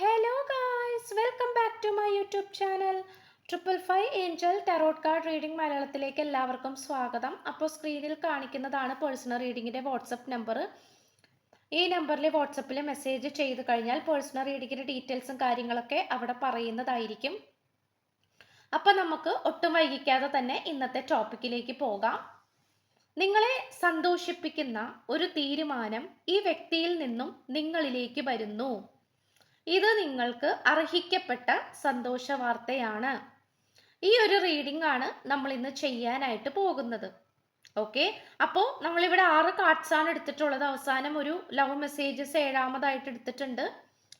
Hello guys welcome back to my YouTube channel triple five angel tarot card reading മലയാളത്തിലേക്ക് എല്ലാവർക്കും സ്വാഗതം. അപ്പോൾ സ്ക്രീനിൽ കാണിക്കുന്നതാണ് പേഴ്സണൽ റീഡിങ്ങിന്റെ വാട്സപ്പ് നമ്പർ ഈ നമ്പറിൽ വാട്സപ്പിൽ മെസ്സേജ് ചെയ്ത് കഴിഞ്ഞാൽ പേഴ്സണൽ റീഡിങ്ങിന്റെ ഡീറ്റെയിൽസും കാര്യങ്ങളൊക്കെ അവിടെ പറയുന്നതായിരിക്കും. അപ്പോൾ നമുക്ക് ഒട്ടും വൈകിക്കാതെ തന്നെ ഇന്നത്തെ ടോപ്പിക്കിലേക്ക് പോകാം. നിങ്ങളെ സന്തോഷിപ്പിക്കുന്ന ഒരു തീരുമാനം ഈ വ്യക്തിയിൽ നിന്നും നിങ്ങളിലേക്ക് വരുന്നു. ഇത് നിങ്ങൾക്ക് അർഹിക്കപ്പെട്ട സന്തോഷ വാർത്തയാണ് ഈ ഒരു റീഡിംഗ് ആണ് നമ്മൾ ഇന്ന് ചെയ്യാനായിട്ട് പോകുന്നത്. ഓക്കെ അപ്പോൾ നമ്മളിവിടെ ആറ് കാർഡ്സ് ആണ് എടുത്തിട്ടുള്ളത്. അവസാനം ഒരു ലവ് മെസ്സേജസ് ഏഴാമതായിട്ട് എടുത്തിട്ടുണ്ട്.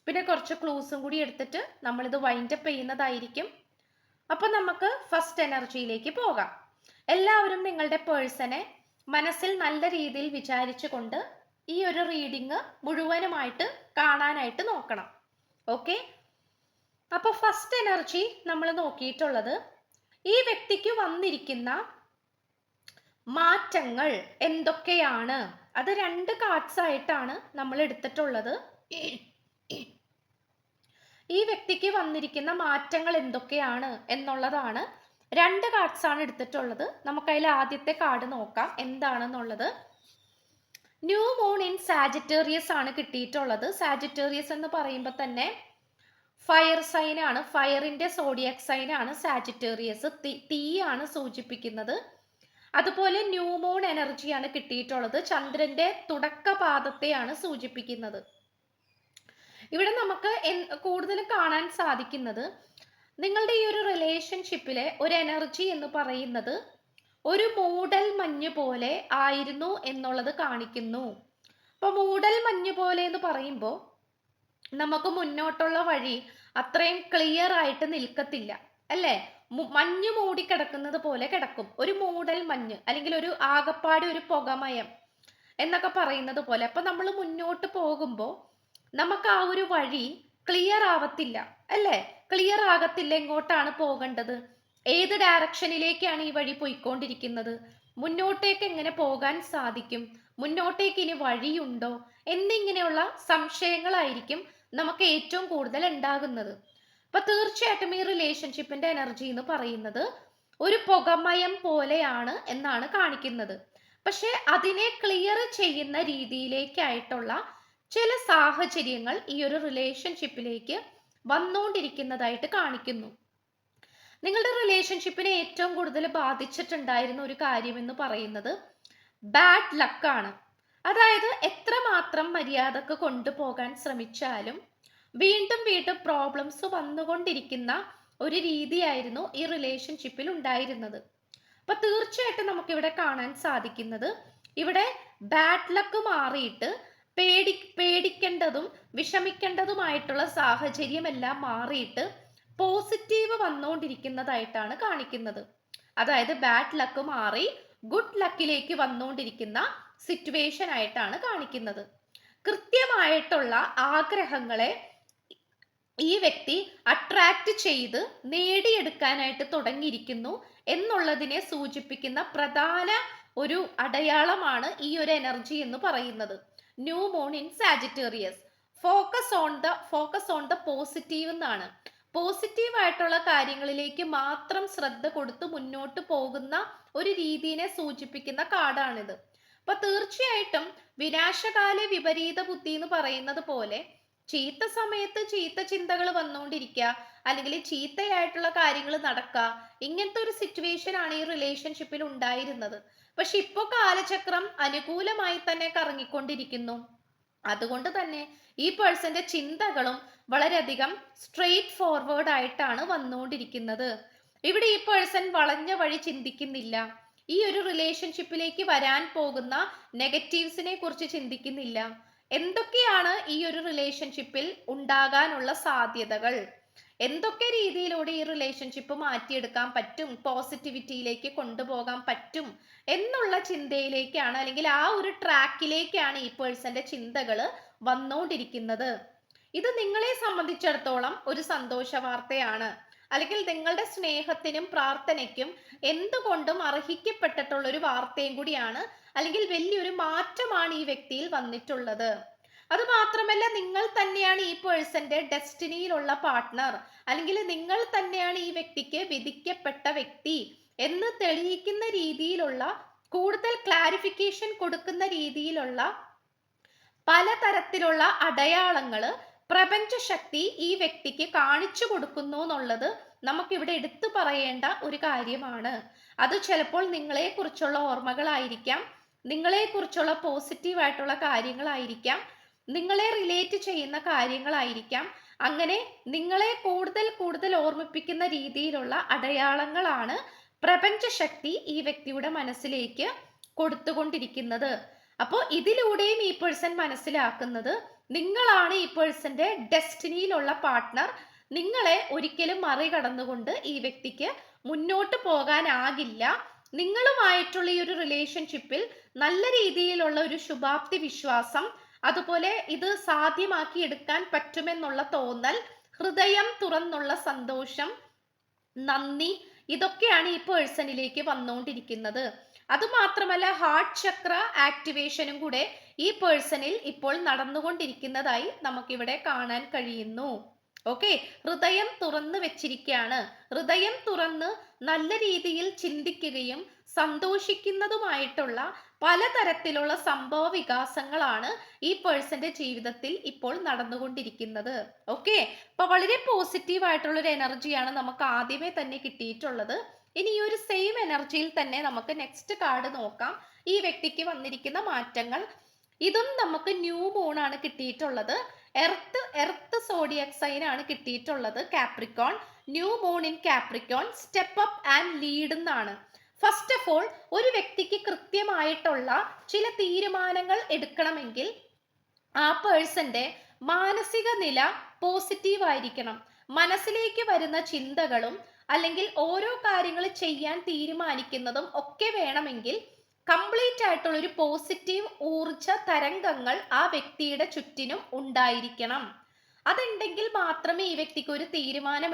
പിന്നെ കുറച്ച് ക്ലൂസും കൂടി എടുത്തിട്ട് നമ്മളിത് വൈൻഡപ്പ് ചെയ്യുന്നതായിരിക്കും. അപ്പോൾ നമുക്ക് ഫസ്റ്റ് എനർജിയിലേക്ക് പോകാം. എല്ലാവരും നിങ്ങളുടെ പേഴ്സണെ മനസ്സിൽ നല്ല രീതിയിൽ വിചാരിച്ചുകൊണ്ട് ഈ ഒരു റീഡിങ് മുഴുവനുമായിട്ട് കാണാനായിട്ട് നോക്കണം. ഓക്കെ അപ്പോൾ ഫസ്റ്റ് എനർജി നമ്മൾ നോക്കിയിട്ടുള്ളത് ഈ വ്യക്തിക്ക് വന്നിരിക്കുന്ന മാറ്റങ്ങൾ എന്തൊക്കെയാണ്? അത് രണ്ട് കാർഡ്സ് ആയിട്ടാണ് നമ്മൾ എടുത്തിട്ടുള്ളത്. ഈ വ്യക്തിക്ക് വന്നിരിക്കുന്ന മാറ്റങ്ങൾ എന്തൊക്കെയാണ് എന്നുള്ളതാണ് രണ്ട് കാർഡ്സ് ആണ് എടുത്തിട്ടുള്ളത്. നമുക്ക് അതിൽ ആദ്യത്തെ കാർഡ് നോക്കാം. എന്താണെന്നുള്ളത്? ന്യൂ മൂൺ ഇൻ സാജിറ്റേറിയസ് ആണ് കിട്ടിയിട്ടുള്ളത്. സാജിറ്റേറിയസ് എന്ന് പറയുമ്പോൾ തന്നെ ഫയർ സൈൻ ആണ്. ഫയറിന്റെ സോഡിയക് ആണ്. സാജിറ്റേറിയസ് ആണ് സൂചിപ്പിക്കുന്നത്. അതുപോലെ ന്യൂ മൂൺ എനർജിയാണ് കിട്ടിയിട്ടുള്ളത്. ചന്ദ്രന്റെ തുടക്കപാദത്തെയാണ് സൂചിപ്പിക്കുന്നത്. ഇവിടെ നമുക്ക് കൂടുതൽ കാണാൻ സാധിക്കുന്നത് നിങ്ങളുടെ ഈ ഒരു റിലേഷൻഷിപ്പിലെ ഒരു എനർജി എന്ന് പറയുന്നത് ഒരു മൂടൽ മഞ്ഞ് പോലെ ആയിരുന്നു എന്നുള്ളത് കാണിക്കുന്നു. അപ്പൊ മൂടൽ മഞ്ഞ് പോലെ എന്ന് പറയുമ്പോൾ നമുക്ക് മുന്നോട്ടുള്ള വഴി അത്രയും ക്ലിയർ ആയിട്ട് നിൽക്കത്തില്ല അല്ലേ? മഞ്ഞ് മൂടി കിടക്കുന്നത് പോലെ കിടക്കും. ഒരു മൂടൽ മഞ്ഞ് അല്ലെങ്കിൽ ഒരു ആകപ്പാട് ഒരു പുകമയം എന്നൊക്കെ പറയുന്നത് പോലെ. അപ്പൊ നമ്മൾ മുന്നോട്ട് പോകുമ്പോൾ നമുക്ക് ആ ഒരു വഴി ക്ലിയർ ആവത്തില്ല അല്ലേ? ക്ലിയർ ആകത്തില്ല എങ്ങോട്ടാണ് പോകേണ്ടത്? ഏത് ഡയറക്ഷനിലേക്കാണ് ഈ വഴി പോയിക്കൊണ്ടിരിക്കുന്നത്? മുന്നോട്ടേക്ക് എങ്ങനെ പോകാൻ സാധിക്കും? മുന്നോട്ടേക്ക് ഇനി വഴിയുണ്ടോ? എന്നിങ്ങനെയുള്ള സംശയങ്ങളായിരിക്കും നമുക്ക് ഏറ്റവും കൂടുതൽ ഉണ്ടാകുന്നത്. അപ്പൊ തീർച്ചയായിട്ടും ഈ റിലേഷൻഷിപ്പിന്റെ എനർജി എന്ന് പറയുന്നത് ഒരു പുകമയം പോലെയാണ് എന്നാണ് കാണിക്കുന്നത്. പക്ഷെ അതിനെ ക്ലിയർ ചെയ്യുന്ന രീതിയിലേക്കായിട്ടുള്ള ചില സാഹചര്യങ്ങൾ ഈ ഒരു റിലേഷൻഷിപ്പിലേക്ക് വന്നുകൊണ്ടിരിക്കുന്നതായിട്ട് കാണിക്കുന്നു. നിങ്ങളുടെ റിലേഷൻഷിപ്പിനെ ഏറ്റവും കൂടുതൽ ബാധിച്ചിട്ടുണ്ടായിരുന്ന ഒരു കാര്യം എന്ന് പറയുന്നത് ബാഡ് ലക്കാണ് അതായത് എത്രമാത്രം മര്യാദയ്ക്ക് കൊണ്ടുപോകാൻ ശ്രമിച്ചാലും വീണ്ടും വീണ്ടും പ്രോബ്ലംസ് വന്നുകൊണ്ടിരിക്കുന്ന ഒരു രീതിയായിരുന്നു ഈ റിലേഷൻഷിപ്പിൽ ഉണ്ടായിരുന്നത്. അപ്പൊ തീർച്ചയായിട്ടും നമുക്ക് ഇവിടെ കാണാൻ സാധിക്കുന്നത് ഇവിടെ ബാഡ് ലക്ക് മാറിയിട്ട് പേടി പേടിക്കേണ്ടതും വിഷമിക്കേണ്ടതുമായിട്ടുള്ള സാഹചര്യമെല്ലാം മാറിയിട്ട് പോസിറ്റീവ് വന്നുകൊണ്ടിരിക്കുന്നതായിട്ടാണ് കാണിക്കുന്നത്. അതായത് ബാഡ് ലക്ക് മാറി ഗുഡ് ലക്കിലേക്ക് വന്നുകൊണ്ടിരിക്കുന്ന സിറ്റുവേഷൻ ആയിട്ടാണ് കാണിക്കുന്നത്. കൃത്യമായിട്ടുള്ള ആഗ്രഹങ്ങളെ ഈ വ്യക്തി അട്രാക്റ്റ് ചെയ്ത് നേടിയെടുക്കാനായിട്ട് തുടങ്ങിയിരിക്കുന്നു എന്നുള്ളതിനെ സൂചിപ്പിക്കുന്ന പ്രധാന ഒരു അടയാളമാണ് ഈ ഒരു എനർജി എന്ന് പറയുന്നത്. New moon in Sagittarius focus on the focus on the positive എന്നാണ് പോസിറ്റീവ് ആയിട്ടുള്ള കാര്യങ്ങളിലേക്ക് മാത്രം ശ്രദ്ധ കൊടുത്ത് മുന്നോട്ട് പോകുന്ന ഒരു രീതിയെ സൂചിപ്പിക്കുന്ന കാർഡാണിത്. അപ്പൊ തീർച്ചയായിട്ടും വിനാശകാല വിപരീത ബുദ്ധി എന്ന് പറയുന്നത് പോലെ ചീത്ത സമയത്ത് ചീത്ത ചിന്തകൾ വന്നുകൊണ്ടിരിക്കുക അല്ലെങ്കിൽ ചീത്തയായിട്ടുള്ള കാര്യങ്ങൾ നടക്കുക ഇങ്ങനത്തെ ഒരു സിറ്റുവേഷൻ ആണ് ഈ റിലേഷൻഷിപ്പിൽ ഉണ്ടായിരുന്നത്. പക്ഷെ ഇപ്പോൾ കാലചക്രം അനുകൂലമായി തന്നെ കറങ്ങിക്കൊണ്ടിരിക്കുന്നു. അതുകൊണ്ട് തന്നെ ഈ പേഴ്സന്റെ ചിന്തകളും വളരെയധികം സ്ട്രെയിറ്റ് ഫോർവേഡ് ആയിട്ടാണ് വന്നുകൊണ്ടിരിക്കുന്നത്. ഇവിടെ ഈ പേഴ്സൺ വളഞ്ഞ വഴി ചിന്തിക്കുന്നില്ല. ഈ ഒരു റിലേഷൻഷിപ്പിലേക്ക് വരാൻ പോകുന്ന നെഗറ്റീവ്സിനെ കുറിച്ച് ചിന്തിക്കുന്നില്ല. എന്തൊക്കെയാണ് ഈ ഒരു റിലേഷൻഷിപ്പിൽ ഉണ്ടാകാനുള്ള സാധ്യതകൾ? എന്തൊക്കെ രീതിയിലൂടെ ഈ റിലേഷൻഷിപ്പ് മാറ്റിയെടുക്കാൻ പറ്റും? പോസിറ്റിവിറ്റിയിലേക്ക് കൊണ്ടുപോകാൻ പറ്റും? എന്നുള്ള ചിന്തയിലേക്കാണ് അല്ലെങ്കിൽ ആ ഒരു ട്രാക്കിലേക്കാണ് ഈ പേഴ്സന്റെ ചിന്തകൾ വന്നുകൊണ്ടിരിക്കുന്നത് ഇത് നിങ്ങളെ സംബന്ധിച്ചിടത്തോളം ഒരു സന്തോഷ വാർത്തയാണ് അല്ലെങ്കിൽ നിങ്ങളുടെ സ്നേഹത്തിനും പ്രാർത്ഥനയ്ക്കും എന്തുകൊണ്ടും അർഹിക്കപ്പെട്ടിട്ടുള്ള ഒരു വാർത്തയും കൂടിയാണ്. അല്ലെങ്കിൽ വലിയൊരു മാറ്റമാണ് ഈ വ്യക്തിയിൽ വന്നിട്ടുള്ളത്. അത് മാത്രമല്ല നിങ്ങൾ തന്നെയാണ് ഈ പേഴ്സന്റെ ഡെസ്റ്റിനിയിലുള്ള പാർട്ട്ണർ. അല്ലെങ്കിൽ നിങ്ങൾ തന്നെയാണ് ഈ വ്യക്തിക്ക് വിധിക്കപ്പെട്ട വ്യക്തി എന്ന് തെളിയിക്കുന്ന രീതിയിലുള്ള കൂടുതൽ ക്ലാരിഫിക്കേഷൻ കൊടുക്കുന്ന രീതിയിലുള്ള പലതരത്തിലുള്ള അടയാളങ്ങൾ പ്രപഞ്ച ശക്തി ഈ വ്യക്തിക്ക് കാണിച്ചു കൊടുക്കുന്നു എന്നുള്ളത് നമുക്കിവിടെ എടുത്തു പറയേണ്ട ഒരു കാര്യമാണ്. അത് ചിലപ്പോൾ നിങ്ങളെക്കുറിച്ചുള്ള ഓർമ്മകളായിരിക്കാം നിങ്ങളെക്കുറിച്ചുള്ള പോസിറ്റീവായിട്ടുള്ള കാര്യങ്ങളായിരിക്കാം നിങ്ങളെ റിലേറ്റ് ചെയ്യുന്ന കാര്യങ്ങളായിരിക്കാം. അങ്ങനെ നിങ്ങളെ കൂടുതൽ കൂടുതൽ ഓർമ്മിപ്പിക്കുന്ന രീതിയിലുള്ള അടയാളങ്ങളാണ് പ്രപഞ്ചശക്തി ഈ വ്യക്തിയുടെ മനസ്സിലേക്ക് കൊടുത്തുകൊണ്ടിരിക്കുന്നത്. അപ്പോൾ ഇതിലൂടെയും ഈ പേഴ്സൺ മനസ്സിലാക്കുന്നത് നിങ്ങളാണ് ഈ പേഴ്സന്റെ ഡെസ്റ്റിനിയിലുള്ള പാർട്ട്ണർ നിങ്ങളെ ഒരിക്കലും മറികടന്നുകൊണ്ട് ഈ വ്യക്തിക്ക് മുന്നോട്ട് പോകാനാകില്ല. നിങ്ങളുമായിട്ടുള്ള ഈ ഒരു റിലേഷൻഷിപ്പിൽ നല്ല രീതിയിലുള്ള ഒരു ശുഭാപ്തി വിശ്വാസം അതുപോലെ ഇത് സാധ്യമാക്കി എടുക്കാൻ പറ്റുമെന്നുള്ള തോന്നൽ ഹൃദയം തുറന്നുള്ള സന്തോഷം നന്ദി ഇതൊക്കെയാണ് ഈ പേഴ്സണിലേക്ക് വന്നുകൊണ്ടിരിക്കുന്നത് അതുമാത്രമല്ല ഹാർട്ട് ചക്ര ആക്ടിവേഷനും കൂടെ ഈ പേഴ്സണിൽ ഇപ്പോൾ നടന്നുകൊണ്ടിരിക്കുന്നതായി നമുക്കിവിടെ കാണാൻ കഴിയുന്നു. ഓക്കെ ഹൃദയം തുറന്ന് വെച്ചിരിക്കുകയാണ്. ഹൃദയം തുറന്ന് നല്ല രീതിയിൽ ചിന്തിക്കുകയും സന്തോഷിക്കുന്നതുമായിട്ടുള്ള പലതരത്തിലുള്ള സംഭവ വികാസങ്ങളാണ് ഈ പേഴ്സന്റെ ജീവിതത്തിൽ ഇപ്പോൾ നടന്നുകൊണ്ടിരിക്കുന്നത്. ഓക്കെ അപ്പൊ വളരെ പോസിറ്റീവ് ആയിട്ടുള്ള ഒരു എനർജിയാണ് നമുക്ക് ആദ്യമേ തന്നെ കിട്ടിയിട്ടുള്ളത്. ഇനി ഈ ഒരു സെയിം എനർജിയിൽ തന്നെ നമുക്ക് നെക്സ്റ്റ് കാർഡ് നോക്കാം. ഈ വ്യക്തിക്ക് വന്നിരിക്കുന്ന മാറ്റങ്ങൾ. ഇതും നമുക്ക് ന്യൂ മൂൺ ആണ് കിട്ടിയിട്ടുള്ളത്. എർത്ത് എർത്ത് സോഡിയക് സൈൻ ആണ് കിട്ടിയിട്ടുള്ളത്. Capricorn new moon in Capricorn step up and lead എന്നാണ്. ഫസ്റ്റ് ഓഫ് ഓൾ ഒരു വ്യക്തിക്ക് കൃത്യമായിട്ടുള്ള ചില തീരുമാനങ്ങൾ എടുക്കണമെങ്കിൽ ആ പേഴ്സന്റെ മാനസിക നില പോസിറ്റീവ് ആയിരിക്കണം. മനസ്സിലേക്ക് വരുന്ന ചിന്തകളും അല്ലെങ്കിൽ ഓരോ കാര്യങ്ങൾ ചെയ്യാൻ തീരുമാനിക്കുന്നതും ഒക്കെ വേണമെങ്കിൽ കംപ്ലീറ്റ് ആയിട്ടുള്ള ഒരു പോസിറ്റീവ് ഊർജ തരംഗങ്ങൾ ആ വ്യക്തിയുടെ ചുറ്റിനും ഉണ്ടായിരിക്കണം. അതുണ്ടെങ്കിൽ മാത്രമേ ഈ വ്യക്തിക്ക് ഒരു തീരുമാനം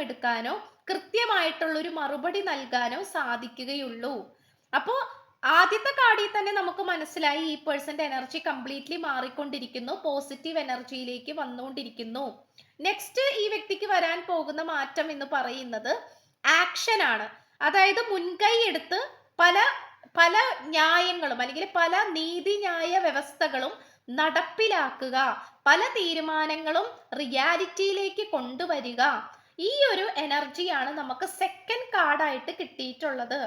എടുക്കാനോ കൃത്യമായിട്ടുള്ള ഒരു മറുപടി നൽകാനോ സാധിക്കുകയുള്ളൂ. അപ്പോൾ ആദ്യത്തെ കാർഡിൽ തന്നെ നമുക്ക് മനസ്സിലായി ഈ പേഴ്സന്റെ എനർജി കംപ്ലീറ്റ്ലി മാറിക്കൊണ്ടിരിക്കുന്നു പോസിറ്റീവ് എനർജിയിലേക്ക് വന്നുകൊണ്ടിരിക്കുന്നു. നെക്സ്റ്റ് ഈ വ്യക്തിക്ക് വരാൻ പോകുന്ന മാറ്റം എന്ന് പറയുന്നത് ആക്ഷൻ ആണ്. അതായത് മുൻകൈ എടുത്ത് പല പല ന്യായങ്ങളും അല്ലെങ്കിൽ പല നീതിന്യായ വ്യവസ്ഥകളും നടപ്പിലാക്കുക പല തീരുമാനങ്ങളും റിയാലിറ്റിയിലേക്ക് കൊണ്ടുവരിക. ഈ ഒരു എനർജിയാണ് നമുക്ക് സെക്കൻഡ് കാർഡായിട്ട് കിട്ടിയിട്ടുള്ളത്.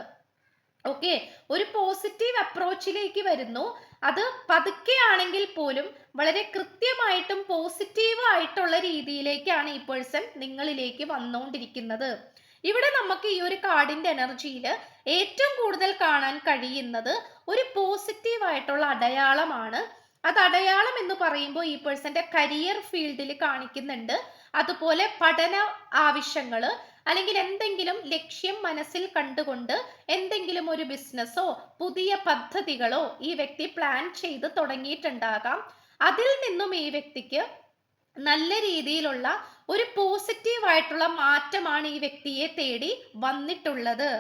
ഓക്കെ ഒരു പോസിറ്റീവ് അപ്രോച്ചിലേക്ക് വരുന്നു. അത് പതുക്കെ ആണെങ്കിൽ പോലും വളരെ കൃത്യമായിട്ടും പോസിറ്റീവ് ആയിട്ടുള്ള രീതിയിലേക്കാണ് ഈ പേഴ്സൺ നിങ്ങളിലേക്ക് വന്നുകൊണ്ടിരിക്കുന്നത്. ഇവിടെ നമുക്ക് ഈ ഒരു കാർഡിന്റെ എനർജിയിൽ ഏറ്റവും കൂടുതൽ കാണാൻ കഴിയുന്നത് ഒരു പോസിറ്റീവ് ആയിട്ടുള്ള അടയാളമാണ്. അത് അടയാളം എന്ന് പറയുമ്പോൾ ഈ പേഴ്സന്റെ കരിയർ ഫീൽഡിൽ കാണിക്കുന്നുണ്ട്. അതുപോലെ പഠന ആവശ്യങ്ങൾ അല്ലെങ്കിൽ എന്തെങ്കിലും ലക്ഷ്യം മനസ്സിൽ കണ്ടുകൊണ്ട് എന്തെങ്കിലും ഒരു ബിസിനസ്സോ പുതിയ പദ്ധതികളോ ഈ വ്യക്തി പ്ലാൻ ചെയ്ത് തുടങ്ങിയിട്ടുണ്ടാകാം. അതിൽ നിന്നും ഈ വ്യക്തിക്ക് നല്ല രീതിയിലുള്ള ഒരു പോസിറ്റീവ് ആയിട്ടുള്ള മാറ്റമാണ് ഈ വ്യക്തിയെ തേടി വന്നിട്ടുള്ളത്.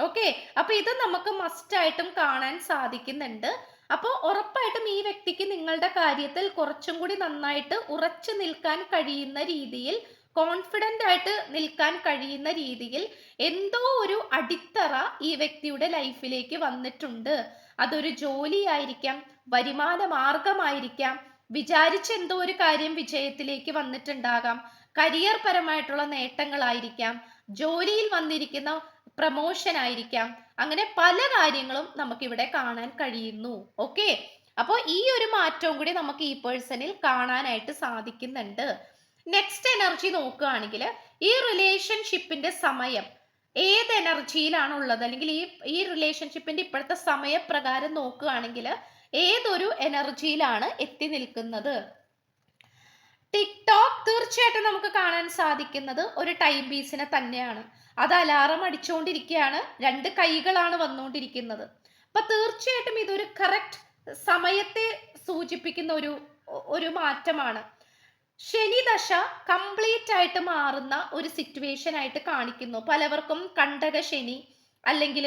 ഓക്കെ? അപ്പൊ ഇത് നമുക്ക് മസ്റ്റ് ആയിട്ടും കാണാൻ സാധിക്കുന്നുണ്ട്. അപ്പോൾ ഉറപ്പായിട്ടും ഈ വ്യക്തിക്ക് നിങ്ങളുടെ കാര്യത്തിൽ കുറച്ചും കൂടി നന്നായിട്ട് ഉറച്ചു നിൽക്കാൻ കഴിയുന്ന രീതിയിൽ കോൺഫിഡന്റ് ആയിട്ട് നിൽക്കാൻ കഴിയുന്ന രീതിയിൽ എന്തോ ഒരു അടിത്തറ ഈ വ്യക്തിയുടെ ലൈഫിലേക്ക് വന്നിട്ടുണ്ട്. അതൊരു ജോലിയായിരിക്കാം വരുമാന മാർഗമായിരിക്കാം വിചാരിച്ച എന്തോ ഒരു കാര്യം വിജയത്തിലേക്ക് വന്നിട്ടുണ്ടാകാം കരിയർ പരമായിട്ടുള്ള നേട്ടങ്ങളായിരിക്കാം ജോലിയിൽ വന്നിരിക്കുന്ന പ്രമോഷൻ ആയിരിക്കാം. അങ്ങനെ പല കാര്യങ്ങളും നമുക്ക് ഇവിടെ കാണാൻ കഴിയുന്നു. ഓക്കെ അപ്പോൾ ഈ ഒരു മാറ്റവും കൂടി നമുക്ക് ഈ പേഴ്സണിൽ കാണാനായിട്ട് സാധിക്കുന്നുണ്ട്. നെക്സ്റ്റ് എനർജി നോക്കുകയാണെങ്കിൽ ഈ റിലേഷൻഷിപ്പിന്റെ സമയം ഏത് എനർജിയിലാണ് ഉള്ളത് അല്ലെങ്കിൽ ഈ ഈ റിലേഷൻഷിപ്പിന്റെ ഇപ്പോഴത്തെ സമയപ്രകാരം നോക്കുകയാണെങ്കിൽ ഏതൊരു എനർജിയിലാണ് എത്തി നിൽക്കുന്നത്? ടിക്ടോക്ക് തീർച്ചയായിട്ടും നമുക്ക് കാണാൻ സാധിക്കുന്നത് ഒരു ടൈം പീസിനെ തന്നെയാണ്. അത് അലാറം അടിച്ചുകൊണ്ടിരിക്കുകയാണ് രണ്ട് കൈകളാണ് വന്നുകൊണ്ടിരിക്കുന്നത് അപ്പൊ തീർച്ചയായിട്ടും ഇതൊരു കറക്റ്റ് സമയത്തെ സൂചിപ്പിക്കുന്ന ഒരു ഒരു മാറ്റമാണ്. ശനി ദശ കംപ്ലീറ്റ് ആയിട്ട് മാറുന്ന ഒരു സിറ്റുവേഷൻ ആയിട്ട് കാണിക്കുന്നു. പലവർക്കും കണ്ടക ശനി അല്ലെങ്കിൽ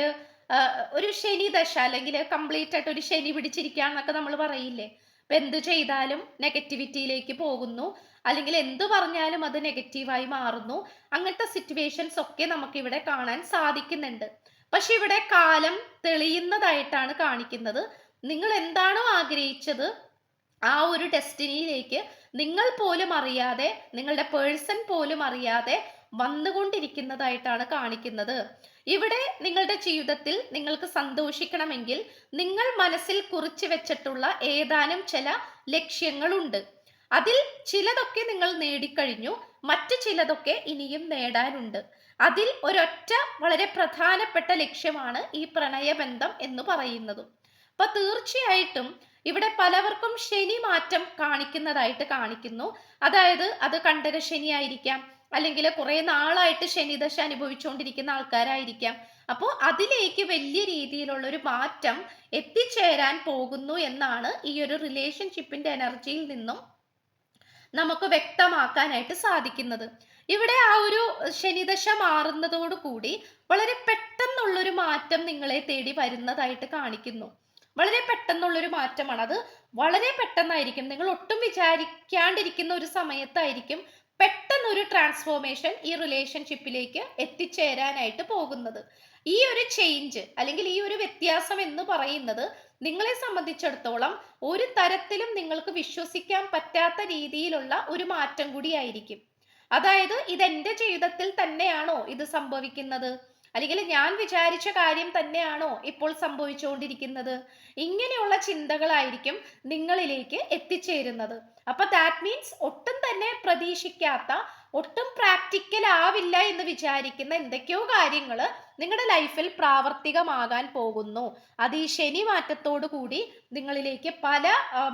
ഒരു ശനി ദശ അല്ലെങ്കിൽ കംപ്ലീറ്റ് ആയിട്ട് ഒരു ശനി പിടിച്ചിരിക്കുക എന്നൊക്കെ നമ്മൾ പറയില്ലേ? ഇപ്പം എന്ത് ചെയ്താലും നെഗറ്റിവിറ്റിയിലേക്ക് പോകുന്നു. അല്ലെങ്കിൽ എന്ത് പറഞ്ഞാലും അത് നെഗറ്റീവായി മാറുന്നു. അങ്ങനത്തെ സിറ്റുവേഷൻസ് ഒക്കെ നമുക്ക് ഇവിടെ കാണാൻ സാധിക്കുന്നുണ്ട്. പക്ഷെ ഇവിടെ കാലം തെളിയുന്നതായിട്ടാണ് കാണിക്കുന്നത്. നിങ്ങൾ എന്താണോ ആഗ്രഹിച്ചത് ആ ഒരു ഡെസ്റ്റിനിയിലേക്ക് നിങ്ങൾ പോലും അറിയാതെ നിങ്ങളുടെ പേഴ്സൺ പോലും അറിയാതെ വന്നുകൊണ്ടിരിക്കുന്നതായിട്ടാണ് കാണിക്കുന്നത്. ഇവിടെ നിങ്ങളുടെ ജീവിതത്തിൽ നിങ്ങൾക്ക് സന്തോഷിക്കണമെങ്കിൽ നിങ്ങൾ മനസ്സിൽ കുറിച്ചു വെച്ചിട്ടുള്ള ഏതാനും ചില ലക്ഷ്യങ്ങളുണ്ട്. അതിൽ ചിലതൊക്കെ നിങ്ങൾ നേടിക്കഴിഞ്ഞു മറ്റു ചിലതൊക്കെ ഇനിയും നേടാനുണ്ട്. അതിൽ ഒരൊറ്റ വളരെ പ്രധാനപ്പെട്ട ലക്ഷ്യമാണ് ഈ പ്രണയബന്ധം എന്ന് പറയുന്നത്. അപ്പൊ തീർച്ചയായിട്ടും ഇവിടെ പലവർക്കും ശനി മാറ്റം കാണിക്കുന്നതായിട്ട് കാണിക്കുന്നു. അതായത് അത് കണ്ടക ശനി ആയിരിക്കാം അല്ലെങ്കിൽ കുറെ നാളായിട്ട് ശനിദശ അനുഭവിച്ചുകൊണ്ടിരിക്കുന്ന ആൾക്കാരായിരിക്കാം. അപ്പോൾ അതിലേക്ക് വലിയ രീതിയിലുള്ള ഒരു മാറ്റം എത്തിച്ചേരാൻ പോകുന്നു എന്നാണ് ഈ ഒരു റിലേഷൻഷിപ്പിന്റെ എനർജിയിൽ നിന്നും നമുക്ക് വ്യക്തമാക്കാനായിട്ട് സാധിക്കുന്നത്. ഇവിടെ ആ ഒരു ശനിദശ മാറുന്നതോടുകൂടി വളരെ പെട്ടെന്നുള്ളൊരു മാറ്റം നിങ്ങളെ തേടി വരുന്നതായിട്ട് കാണിക്കുന്നു. വളരെ പെട്ടെന്നുള്ളൊരു മാറ്റമാണ്. അത് വളരെ പെട്ടെന്നായിരിക്കും. നിങ്ങൾ ഒട്ടും വിചാരിക്കാണ്ടിരിക്കുന്ന ഒരു സമയത്തായിരിക്കും പെട്ടെന്നൊരു ട്രാൻസ്ഫോർമേഷൻ ഈ റിലേഷൻഷിപ്പിലേക്ക് എത്തിച്ചേരാനായിട്ട് പോകുന്നത്. ഈ ഒരു ചേഞ്ച് അല്ലെങ്കിൽ ഈ ഒരു വ്യത്യാസം എന്ന് പറയുന്നത് നിങ്ങളെ സംബന്ധിച്ചിടത്തോളം ഒരു തരത്തിലും നിങ്ങൾക്ക് വിശ്വസിക്കാൻ പറ്റാത്ത രീതിയിലുള്ള ഒരു മാറ്റം കൂടിയായിരിക്കും അതായത് ഇത് എന്റെ ജീവിതത്തിൽ തന്നെയാണോ ഇത് സംഭവിക്കുന്നത്? അല്ലെങ്കിൽ ഞാൻ വിചാരിച്ച കാര്യം തന്നെയാണോ ഇപ്പോൾ സംഭവിച്ചുകൊണ്ടിരിക്കുന്നത്? ഇങ്ങനെയുള്ള ചിന്തകളായിരിക്കും നിങ്ങളിലേക്ക് എത്തിച്ചേരുന്നത്. അപ്പൊ ദാറ്റ് മീൻസ് ഒട്ടും തന്നെ പ്രതീക്ഷിക്കാത്ത ഒട്ടും പ്രാക്ടിക്കൽ ആവില്ല എന്ന് വിചാരിക്കുന്ന എന്തൊക്കെയോ കാര്യങ്ങൾ നിങ്ങളുടെ ലൈഫിൽ പ്രാവർത്തികമാകാൻ പോകുന്നു. അത് ഈ ശനി മാറ്റത്തോടു കൂടി നിങ്ങളിലേക്ക് പല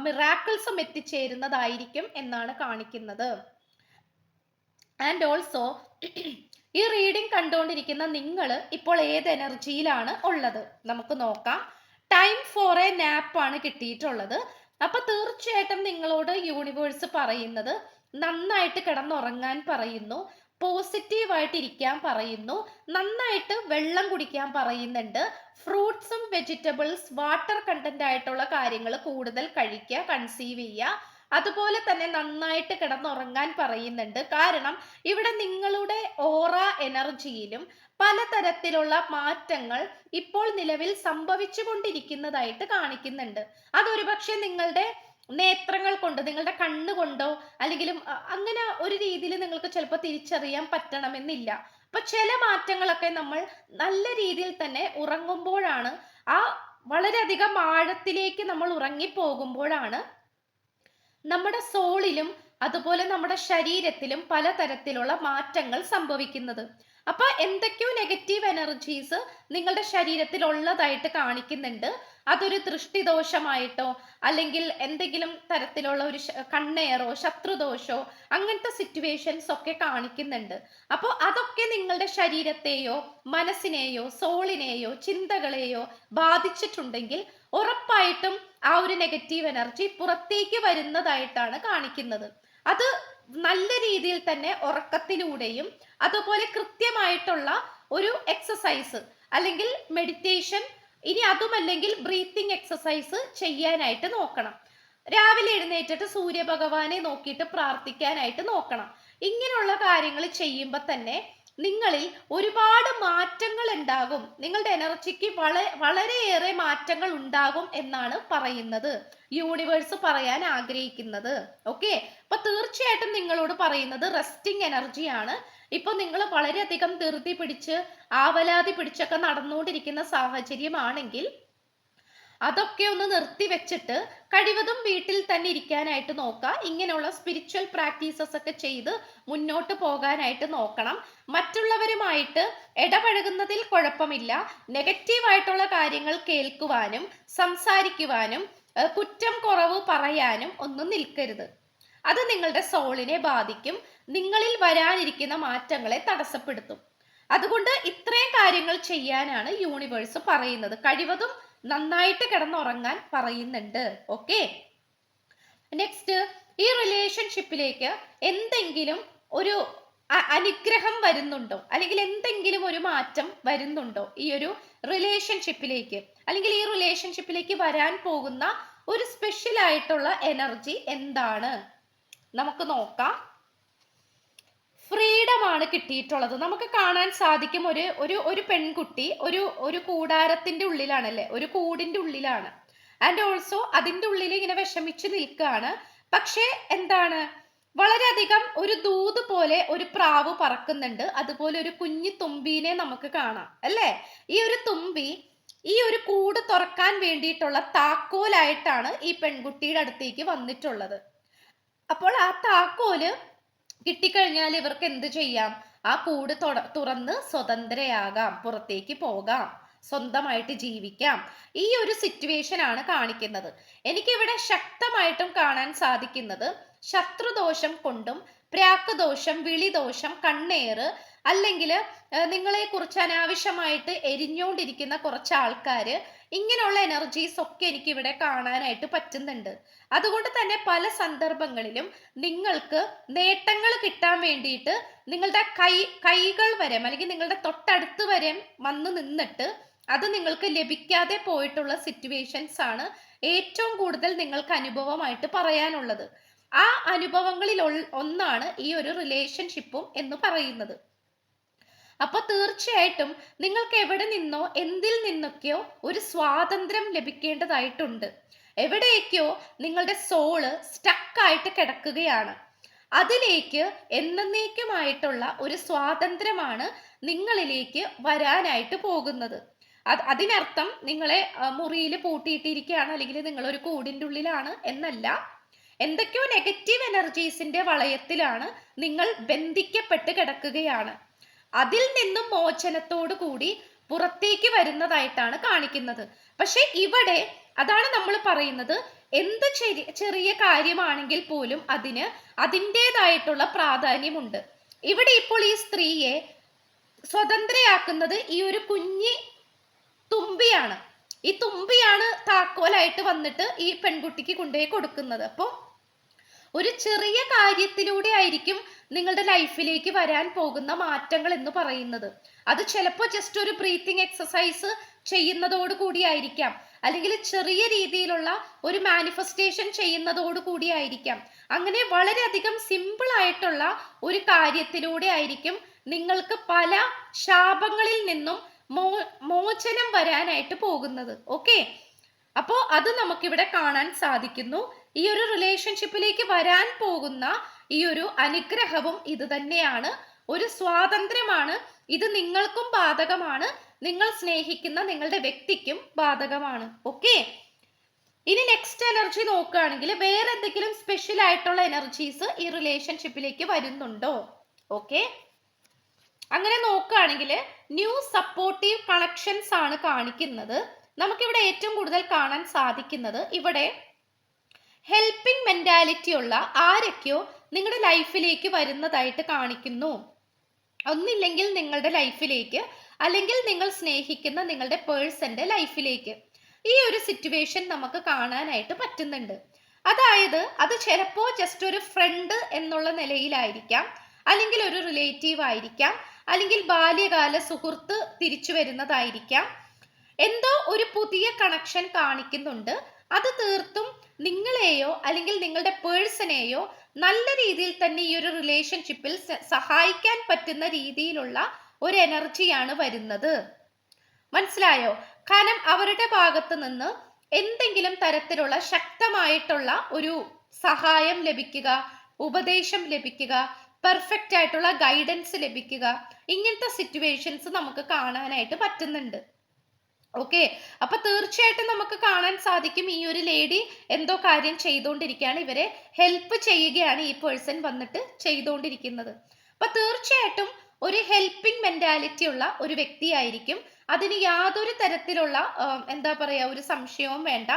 മിറാക്കിൾസും എത്തിച്ചേരുന്നതായിരിക്കും എന്നാണ് കാണിക്കുന്നത്. ആൻഡ് ഓൾസോ ഈ റീഡിംഗ് കണ്ടുകൊണ്ടിരിക്കുന്ന നിങ്ങൾ ഇപ്പോൾ ഏത് എനർജിയിലാണ് ഉള്ളത്? നമുക്ക് നോക്കാം. ടൈം ഫോർ എ നാപ്പ് ആണ് കിട്ടിയിട്ടുള്ളത്. അപ്പൊ തീർച്ചയായിട്ടും നിങ്ങളോട് യൂണിവേഴ്സ് പറയുന്നത് നന്നായിട്ട് കിടന്നുറങ്ങാൻ പറയുന്നു പോസിറ്റീവായിട്ട് ഇരിക്കാൻ പറയുന്നു നന്നായിട്ട് വെള്ളം കുടിക്കാൻ പറയുന്നുണ്ട് ഫ്രൂട്ട്സും വെജിറ്റബിൾസ് വാട്ടർ കണ്ടന്റ് ആയിട്ടുള്ള കാര്യങ്ങൾ കൂടുതൽ കഴിക്കുക കൺസീവ് ചെയ്യുക. അതുപോലെ തന്നെ നന്നായിട്ട് കിടന്നുറങ്ങാൻ പറയുന്നുണ്ട്. കാരണം ഇവിടെ നിങ്ങളുടെ ഓറ എനർജിയിലും പലതരത്തിലുള്ള മാറ്റങ്ങൾ ഇപ്പോൾ നിലവിൽ സംഭവിച്ചു കൊണ്ടിരിക്കുന്നതായിട്ട് കാണിക്കുന്നുണ്ട്. അതൊരുപക്ഷെ നിങ്ങളുടെ നേത്രങ്ങൾ കൊണ്ട് നിങ്ങളുടെ കണ്ണുകൊണ്ടോ അല്ലെങ്കിൽ അങ്ങനെ ഒരു രീതിയിൽ നിങ്ങൾക്ക് ചിലപ്പോൾ തിരിച്ചറിയാൻ പറ്റണമെന്നില്ല. അപ്പൊ ചില മാറ്റങ്ങളൊക്കെ നമ്മൾ നല്ല രീതിയിൽ തന്നെ ഉറങ്ങുമ്പോഴാണ് ആ വളരെയധികം ആഴത്തിലേക്ക് നമ്മൾ ഉറങ്ങിപ്പോകുമ്പോഴാണ് നമ്മുടെ സോളിലും അതുപോലെ നമ്മുടെ ശരീരത്തിലും പലതരത്തിലുള്ള മാറ്റങ്ങൾ സംഭവിക്കുന്നത്. അപ്പൊ എന്തൊക്കെയോ നെഗറ്റീവ് എനർജീസ് നിങ്ങളുടെ ശരീരത്തിൽ ഉള്ളതായിട്ട് കാണിക്കുന്നുണ്ട്. അതൊരു ദൃഷ്ടിദോഷമായിട്ടോ അല്ലെങ്കിൽ എന്തെങ്കിലും തരത്തിലുള്ള ഒരു കണ്ണേറോ ശത്രുദോഷോ അങ്ങനത്തെ സിറ്റുവേഷൻസ് ഒക്കെ കാണിക്കുന്നുണ്ട്. അപ്പോൾ അതൊക്കെ നിങ്ങളുടെ ശരീരത്തെയോ മനസ്സിനെയോ സോളിനെയോ ചിന്തകളെയോ ബാധിച്ചിട്ടുണ്ടെങ്കിൽ ഉറപ്പായിട്ടും ആ ഒരു നെഗറ്റീവ് എനർജി പുറത്തേക്ക് വരുന്നതായിട്ടാണ് കാണിക്കുന്നത്. അത് നല്ല രീതിയിൽ തന്നെ ഉറക്കത്തിലൂടെയും അതുപോലെ കൃത്യമായിട്ടുള്ള ഒരു എക്സസൈസ് അല്ലെങ്കിൽ മെഡിറ്റേഷൻ ഇനി അതുമല്ലെങ്കിൽ ബ്രീത്തിങ് എക്സസൈസ് ചെയ്യാനായിട്ട് നോക്കണം. രാവിലെ എഴുന്നേറ്റിട്ട് സൂര്യഭഗവാനെ നോക്കിയിട്ട് പ്രാർത്ഥിക്കാനായിട്ട് നോക്കണം. ഇങ്ങനെയുള്ള കാര്യങ്ങൾ ചെയ്യുമ്പോൾ തന്നെ നിങ്ങളിൽ ഒരുപാട് മാറ്റങ്ങൾ ഉണ്ടാകും നിങ്ങളുടെ എനർജിക്ക് വളരെ വളരെയേറെ മാറ്റങ്ങൾ ഉണ്ടാകും എന്നാണ് പറയുന്നത്. യൂണിവേഴ്സ് പറയാൻ ആഗ്രഹിക്കുന്നത്. ഓക്കെ? അപ്പൊ തീർച്ചയായിട്ടും നിങ്ങളോട് പറയുന്നത് റെസ്റ്റിംഗ് എനർജിയാണ്. ഇപ്പൊ നിങ്ങൾ വളരെയധികം ധൃതി പിടിച്ച് ആവലാതി പിടിച്ചൊക്കെ നടന്നുകൊണ്ടിരിക്കുന്ന സാഹചര്യമാണെങ്കിൽ അതൊക്കെ ഒന്ന് നിർത്തി വെച്ചിട്ട് കഴിവതും വീട്ടിൽ തന്നെ ഇരിക്കാനായിട്ട് നോക്കുക. ഇങ്ങനെയുള്ള സ്പിരിച്വൽ പ്രാക്ടീസസ് ഒക്കെ ചെയ്ത് മുന്നോട്ട് പോകാനായിട്ട് നോക്കണം. മറ്റുള്ളവരുമായിട്ട് ഇടപഴകുന്നതിൽ കുഴപ്പമില്ല. നെഗറ്റീവായിട്ടുള്ള കാര്യങ്ങൾ കേൾക്കുവാനും സംസാരിക്കുവാനും കുറ്റം കുറവ് പറയാനും ഒന്നും നിൽക്കരുത്. അത് നിങ്ങളുടെ സോളിനെ ബാധിക്കും. നിങ്ങളിൽ വരാനിരിക്കുന്ന മാറ്റങ്ങളെ തടസ്സപ്പെടുത്തും. അതുകൊണ്ട് ഇത്രയും കാര്യങ്ങൾ ചെയ്യാനാണ് യൂണിവേഴ്സ് പറയുന്നത്. കഴിവതും നന്നായിട്ട് കിടന്നുറങ്ങാൻ പറയുന്നുണ്ട്. ഓക്കെ നെക്സ്റ്റ് ഈ റിലേഷൻഷിപ്പിലേക്ക് എന്തെങ്കിലും ഒരു അനുഗ്രഹം വരുന്നുണ്ടോ? അല്ലെങ്കിൽ എന്തെങ്കിലും ഒരു മാറ്റം വരുന്നുണ്ടോ ഈ ഒരു റിലേഷൻഷിപ്പിലേക്ക് അല്ലെങ്കിൽ ഈ റിലേഷൻഷിപ്പിലേക്ക് വരാൻ പോകുന്ന ഒരു സ്പെഷ്യൽ ആയിട്ടുള്ള എനർജി എന്താണ്? നമുക്ക് നോക്കാം. ഫ്രീഡം ആണ് കിട്ടിയിട്ടുള്ളത്. നമുക്ക് കാണാൻ സാധിക്കും ഒരു ഒരു ഒരു പെൺകുട്ടി ഒരു ഒരു കൂടാരത്തിന്റെ ഉള്ളിലാണല്ലേ? ഒരു കൂടിന്റെ ഉള്ളിലാണ്. ആൻഡ് ഓൾസോ അതിന്റെ ഉള്ളിൽ ഇങ്ങനെ വിഷമിച്ച് നിൽക്കുകയാണ്. പക്ഷേ എന്താണ്? വളരെയധികം ഒരു ദൂത് പോലെ ഒരു പ്രാവ് പറക്കുന്നുണ്ട്. അതുപോലെ ഒരു കുഞ്ഞു തുമ്പീനെ നമുക്ക് കാണാം അല്ലേ? ഈ ഒരു തുമ്പി ഈ ഒരു കൂട് തുറക്കാൻ വേണ്ടിയിട്ടുള്ള താക്കോലായിട്ടാണ് ഈ പെൺകുട്ടിയുടെ അടുത്തേക്ക് വന്നിട്ടുള്ളത്. അപ്പോൾ ആ താക്കോൽ കിട്ടിക്കഴിഞ്ഞാൽ ഇവർക്ക് എന്ത് ചെയ്യാം? ആ കൂട് തുറന്ന് സ്വതന്ത്രയാകാം പുറത്തേക്ക് പോകാം സ്വന്തമായിട്ട് ജീവിക്കാം. ഈ ഒരു സിറ്റുവേഷൻ ആണ് കാണിക്കുന്നത്. എനിക്കിവിടെ ശക്തമായിട്ടും കാണാൻ സാധിക്കുന്നത് ശത്രുദോഷം കൊണ്ടും പ്രാക്കദോഷം വിളിദോഷം കണ്ണേറ് അല്ലെങ്കിൽ നിങ്ങളെ കുറിച്ച് അനാവശ്യമായിട്ട് എരിഞ്ഞുകൊണ്ടിരിക്കുന്ന കുറച്ച് ആൾക്കാര് ഇങ്ങനെയുള്ള എനർജീസ് ഒക്കെ എനിക്ക് ഇവിടെ കാണാനായിട്ട് പറ്റുന്നുണ്ട്. അതുകൊണ്ട് തന്നെ പല സന്ദർഭങ്ങളിലും നിങ്ങൾക്ക് നേട്ടങ്ങൾ കിട്ടാൻ വേണ്ടിയിട്ട് നിങ്ങളുടെ കൈ കൈകൾ വരെ അല്ലെങ്കിൽ നിങ്ങളുടെ തൊട്ടടുത്ത് വരെ വന്ന് നിന്നിട്ട് അത് നിങ്ങൾക്ക് ലഭിക്കാതെ പോയിട്ടുള്ള സിറ്റുവേഷൻസ് ആണ് ഏറ്റവും കൂടുതൽ നിങ്ങൾക്ക് അനുഭവമായിട്ട് പറയാനുള്ളത്. ആ അനുഭവങ്ങളിൽ ഒന്നാണ് ഈ ഒരു റിലേഷൻഷിപ്പും എന്ന് പറയുന്നത്. അപ്പൊ തീർച്ചയായിട്ടും നിങ്ങൾക്ക് എവിടെ നിന്നോ എന്തിൽ നിന്നൊക്കെയോ ഒരു സ്വാതന്ത്ര്യം ലഭിക്കേണ്ടതായിട്ടുണ്ട്. എവിടേക്കോ നിങ്ങളുടെ സോൾ സ്റ്റക്കായിട്ട് കിടക്കുകയാണ്. അതിലേക്ക് എന്നേക്കുമായിട്ടുള്ള ഒരു സ്വാതന്ത്ര്യമാണ് നിങ്ങളിലേക്ക് വരാനായിട്ട് പോകുന്നത്. അത് അതിനർത്ഥം നിങ്ങളെ മുറിയിൽ പൂട്ടിയിട്ടിരിക്കുകയാണ് അല്ലെങ്കിൽ നിങ്ങൾ ഒരു കൂടിന്റെ ഉള്ളിലാണ് എന്നല്ല. എന്തൊക്കെയോ നെഗറ്റീവ് എനർജീസിന്റെ വളയത്തിലാണ് നിങ്ങൾ ബന്ധിക്കപ്പെട്ട് കിടക്കുകയാണ്. അതിൽ നിന്നും മോചനത്തോടു കൂടി പുറത്തേക്ക് വരുന്നതായിട്ടാണ് കാണിക്കുന്നത്. പക്ഷെ ഇവിടെ അതാണ് നമ്മൾ പറയുന്നത്. എന്ത് ചെറിയ കാര്യമാണെങ്കിൽ പോലും അതിന് അതിന്റെതായിട്ടുള്ള പ്രാധാന്യമുണ്ട്. ഇവിടെ ഇപ്പോൾ ഈ സ്ത്രീയെ സ്വതന്ത്രയാക്കുന്നത് ഈ ഒരു കുഞ്ഞി തുമ്പിയാണ്. ഈ തുമ്പിയാണ് താക്കോലായിട്ട് വന്നിട്ട് ഈ പെൺകുട്ടിക്ക് കൊണ്ടുപോയി കൊടുക്കുന്നത്. അപ്പോൾ ഒരു ചെറിയ കാര്യത്തിലൂടെ ആയിരിക്കും നിങ്ങളുടെ ലൈഫിലേക്ക് വരാൻ പോകുന്ന മാറ്റങ്ങൾ എന്ന് പറയുന്നത്. അത് ചിലപ്പോൾ ജസ്റ്റ് ഒരു ബ്രീത്തിങ് എക്സസൈസ് ചെയ്യുന്നതോട് കൂടിയായിരിക്കാം അല്ലെങ്കിൽ ചെറിയ രീതിയിലുള്ള ഒരു മാനിഫെസ്റ്റേഷൻ ചെയ്യുന്നതോട് കൂടിയായിരിക്കാം അങ്ങനെ വളരെയധികം സിമ്പിൾ ആയിട്ടുള്ള ഒരു കാര്യത്തിലൂടെ ആയിരിക്കും നിങ്ങൾക്ക് പല ശാപങ്ങളിൽ നിന്നും മോചനം വരാനായിട്ട് പോകുന്നത്. ഓക്കെ അപ്പോൾ അത് നമുക്കിവിടെ കാണാൻ സാധിക്കുന്നു. ഈ ഒരു റിലേഷൻഷിപ്പിലേക്ക് വരാൻ പോകുന്ന ഈ ഒരു അനുഗ്രഹവും ഇത് തന്നെയാണ്. ഒരു സ്വാതന്ത്ര്യമാണ്. ഇത് നിങ്ങൾക്കും ബാധകമാണ്. നിങ്ങൾ സ്നേഹിക്കുന്ന നിങ്ങളുടെ വ്യക്തിക്കും ബാധകമാണ്. ഓക്കെ ഇനി നെക്സ്റ്റ് എനർജി നോക്കുകയാണെങ്കിൽ വേറെ എന്തെങ്കിലും സ്പെഷ്യൽ ആയിട്ടുള്ള എനർജീസ് ഈ റിലേഷൻഷിപ്പിലേക്ക് വരുന്നുണ്ടോ? ഓക്കെ അങ്ങനെ നോക്കുകയാണെങ്കിൽ ന്യൂ സപ്പോർട്ടീവ് കണക്ഷൻസ് ആണ് കാണിക്കുന്നത്. നമുക്കിവിടെ ഏറ്റവും കൂടുതൽ കാണാൻ സാധിക്കുന്നത് ഇവിടെ ഹെൽപ്പിംഗ് മെന്റാലിറ്റി ഉള്ള ആരൊക്കെയോ നിങ്ങളുടെ ലൈഫിലേക്ക് വരുന്നതായിട്ട് കാണിക്കുന്നു. ഒന്നില്ലെങ്കിൽ നിങ്ങളുടെ ലൈഫിലേക്ക് അല്ലെങ്കിൽ നിങ്ങൾ സ്നേഹിക്കുന്ന നിങ്ങളുടെ പേഴ്സന്റെ ലൈഫിലേക്ക് ഈ ഒരു സിറ്റുവേഷൻ നമുക്ക് കാണാനായിട്ട് പറ്റുന്നുണ്ട്. അതായത് അത് ചിലപ്പോൾ ജസ്റ്റ് ഒരു ഫ്രണ്ട് എന്നുള്ള നിലയിലായിരിക്കാം അല്ലെങ്കിൽ ഒരു റിലേറ്റീവ് ആയിരിക്കാം അല്ലെങ്കിൽ ബാല്യകാല സുഹൃത്ത് തിരിച്ചു വരുന്നതായിരിക്കാം എന്തോ ഒരു പുതിയ കണക്ഷൻ കാണിക്കുന്നുണ്ട്. അത് തീർത്തും നിങ്ങളെയോ അല്ലെങ്കിൽ നിങ്ങളുടെ പേഴ്സണെയോ നല്ല രീതിയിൽ തന്നെ ഈ ഒരു റിലേഷൻഷിപ്പിൽ സഹായിക്കാൻ പറ്റുന്ന രീതിയിലുള്ള ഒരു എനർജിയാണ് വരുന്നത്. മനസ്സിലായോ? കാരണം അവരുടെ ഭാഗത്ത് നിന്ന് എന്തെങ്കിലും തരത്തിലുള്ള ശക്തമായിട്ടുള്ള ഒരു സഹായം ലഭിക്കുക ഉപദേശം ലഭിക്കുക പെർഫെക്റ്റ് ആയിട്ടുള്ള ഗൈഡൻസ് ലഭിക്കുക ഇങ്ങനത്തെ സിറ്റുവേഷൻസ് നമുക്ക് കാണാനായിട്ട് പറ്റുന്നുണ്ട്. ഓക്കെ അപ്പൊ തീർച്ചയായിട്ടും നമുക്ക് കാണാൻ സാധിക്കും ഈ ഒരു ലേഡി എന്തോ കാര്യം ചെയ്തുകൊണ്ടിരിക്കുകയാണ്. ഇവരെ ഹെൽപ്പ് ചെയ്യുകയാണ് ഈ പേഴ്സൺ വന്നിട്ട് ചെയ്തുകൊണ്ടിരിക്കുന്നത്. അപ്പൊ തീർച്ചയായിട്ടും ഒരു ഹെൽപ്പിംഗ് മെന്റാലിറ്റി ഉള്ള ഒരു വ്യക്തിയായിരിക്കും അതിന് യാതൊരു തരത്തിലുള്ള എന്താ പറയാ ഒരു സംശയവും വേണ്ട.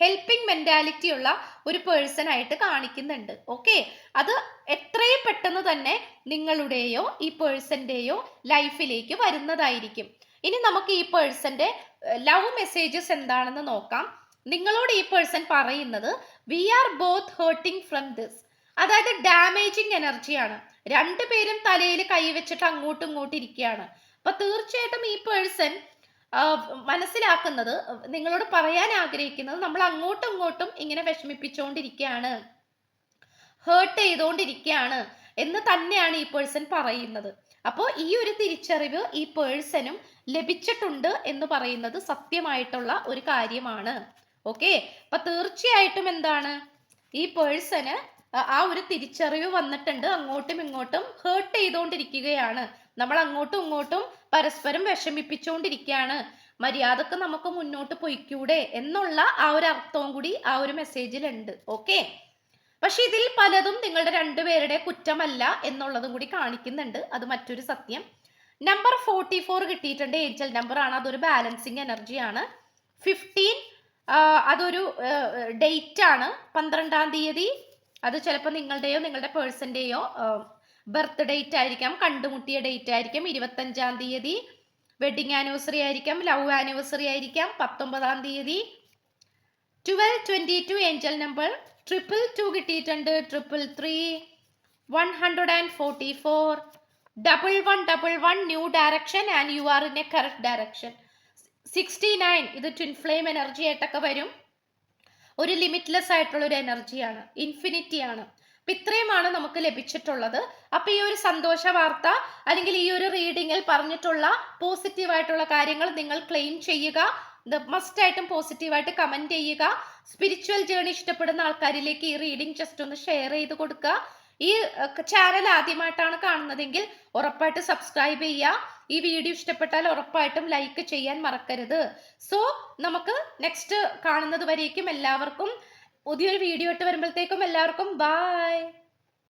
ഹെൽപ്പിംഗ് മെന്റാലിറ്റി ഉള്ള ഒരു പേഴ്സൺ ആയിട്ട് കാണിക്കുന്നുണ്ട്. ഓക്കെ അത് എത്രയും പെട്ടെന്ന് തന്നെ നിങ്ങളുടെയോ ഈ പേഴ്സന്റെയോ ലൈഫിലേക്ക് വരുന്നതായിരിക്കും. ഇനി നമുക്ക് ഈ പേഴ്സന്റെ ലവ് മെസ്സേജസ് എന്താണെന്ന് നോക്കാം. നിങ്ങളോട് ഈ പേഴ്സൺ പറയുന്നത് we are both hurting from this അതായത് ഡാമേജിങ് എനർജിയാണ്. രണ്ടുപേരും തലയിൽ കൈവച്ചിട്ട് അങ്ങോട്ടും ഇങ്ങോട്ടും ഇരിക്കുകയാണ്. അപ്പൊ തീർച്ചയായിട്ടും ഈ പേഴ്സൺ മനസ്സിലാക്കുന്നത് നിങ്ങളോട് പറയാൻ ആഗ്രഹിക്കുന്നത് നമ്മൾ അങ്ങോട്ടും ഇങ്ങോട്ടും ഇങ്ങനെ വിഷമിപ്പിച്ചുകൊണ്ടിരിക്കുകയാണ്. ഹേർട്ട് ചെയ്തുകൊണ്ടിരിക്കുകയാണ് എന്ന് തന്നെയാണ് ഈ പേഴ്സൺ പറയുന്നത്. അപ്പോൾ ഈ ഒരു തിരിച്ചറിവ് ഈ പേഴ്സണും ലഭിച്ചിട്ടുണ്ട് എന്ന് പറയുന്നത് സത്യമായിട്ടുള്ള ഒരു കാര്യമാണ്. ഓക്കെ അപ്പൊ തീർച്ചയായിട്ടും എന്താണ്? ഈ പേഴ്സന് ആ ഒരു തിരിച്ചറിവ് വന്നിട്ടുണ്ട്. അങ്ങോട്ടും ഇങ്ങോട്ടും ഹേർട്ട് ചെയ്തുകൊണ്ടിരിക്കുകയാണ് നമ്മൾ അങ്ങോട്ടും ഇങ്ങോട്ടും പരസ്പരം വിഷമിപ്പിച്ചുകൊണ്ടിരിക്കുകയാണ് മര്യാദയ്ക്ക് നമുക്ക് മുന്നോട്ട് പൊയ്ക്കൂടെ എന്നുള്ള ആ ഒരു അർത്ഥവും കൂടി ആ ഒരു മെസ്സേജിലുണ്ട് ഓക്കെ പക്ഷെ ഇതിൽ പലതും നിങ്ങളുടെ രണ്ടുപേരുടെ കുറ്റമല്ല എന്നുള്ളതും കൂടി കാണിക്കുന്നുണ്ട്. അത് മറ്റൊരു സത്യം. നമ്പർ ഫോർട്ടി ഫോർ കിട്ടിയിട്ടുണ്ട്. ഏഞ്ചൽ നമ്പർ ആണ്. അതൊരു ബാലൻസിങ് എനർജിയാണ് ഫിഫ്റ്റീൻ അതൊരു ഡേറ്റ് ആണ്. പന്ത്രണ്ടാം തീയതി. അത് ചിലപ്പോൾ നിങ്ങളുടെയോ നിങ്ങളുടെ പേഴ്സന്റെയോ ബർത്ത് ഡേറ്റ് ആയിരിക്കാം കണ്ടുമുട്ടിയ ഡേറ്റ് ആയിരിക്കും. ഇരുപത്തഞ്ചാം തീയതി. വെഡിങ് ആനിവേഴ്സറി ആയിരിക്കാം ലവ് ആനിവേഴ്സറി ആയിരിക്കാം പത്തൊമ്പതാം തീയതി. Twelve twenty two angel number triple two കിട്ടിയിട്ടുണ്ട്. Triple three one hundred and forty four double one double one new direction and you are in a correct direction sixty nine ഇത് twin flame energy ആയിട്ടൊക്കെ വരും. ഒരു limitless ആയിട്ടുള്ള ഒരു എനർജിയാണ് infinity ആണ്. അപ്പം ഇത്രയുമാണ് നമുക്ക് ലഭിച്ചിട്ടുള്ളത്. അപ്പം ഈ ഒരു സന്തോഷ വാർത്ത അല്ലെങ്കിൽ ഈ ഒരു റീഡിങ്ങിൽ പറഞ്ഞിട്ടുള്ള പോസിറ്റീവ് ആയിട്ടുള്ള കാര്യങ്ങൾ നിങ്ങൾ ക്ലെയിം ചെയ്യുക. മസ്റ്റ് ആയിട്ടും പോസിറ്റീവായിട്ട് കമന്റ് ചെയ്യുക. സ്പിരിച്വൽ ജേണി ഇഷ്ടപ്പെടുന്ന ആൾക്കാരിലേക്ക് ഈ റീഡിംഗ് ജസ്റ്റ് ഒന്ന് ഷെയർ ചെയ്ത് കൊടുക്കുക. ഈ ചാനൽ ആദ്യമായിട്ടാണ് കാണുന്നതെങ്കിൽ ഉറപ്പായിട്ട് സബ്സ്ക്രൈബ് ചെയ്യുക ഈ വീഡിയോ ഇഷ്ടപ്പെട്ടാൽ ഉറപ്പായിട്ടും ലൈക്ക് ചെയ്യാൻ മറക്കരുത്. സോ നമുക്ക് നെക്സ്റ്റ് കാണുന്നത് വരേക്കും എല്ലാവർക്കും പുതിയൊരു വീഡിയോ ഇട്ട് വരുമ്പോഴത്തേക്കും എല്ലാവർക്കും ബായ്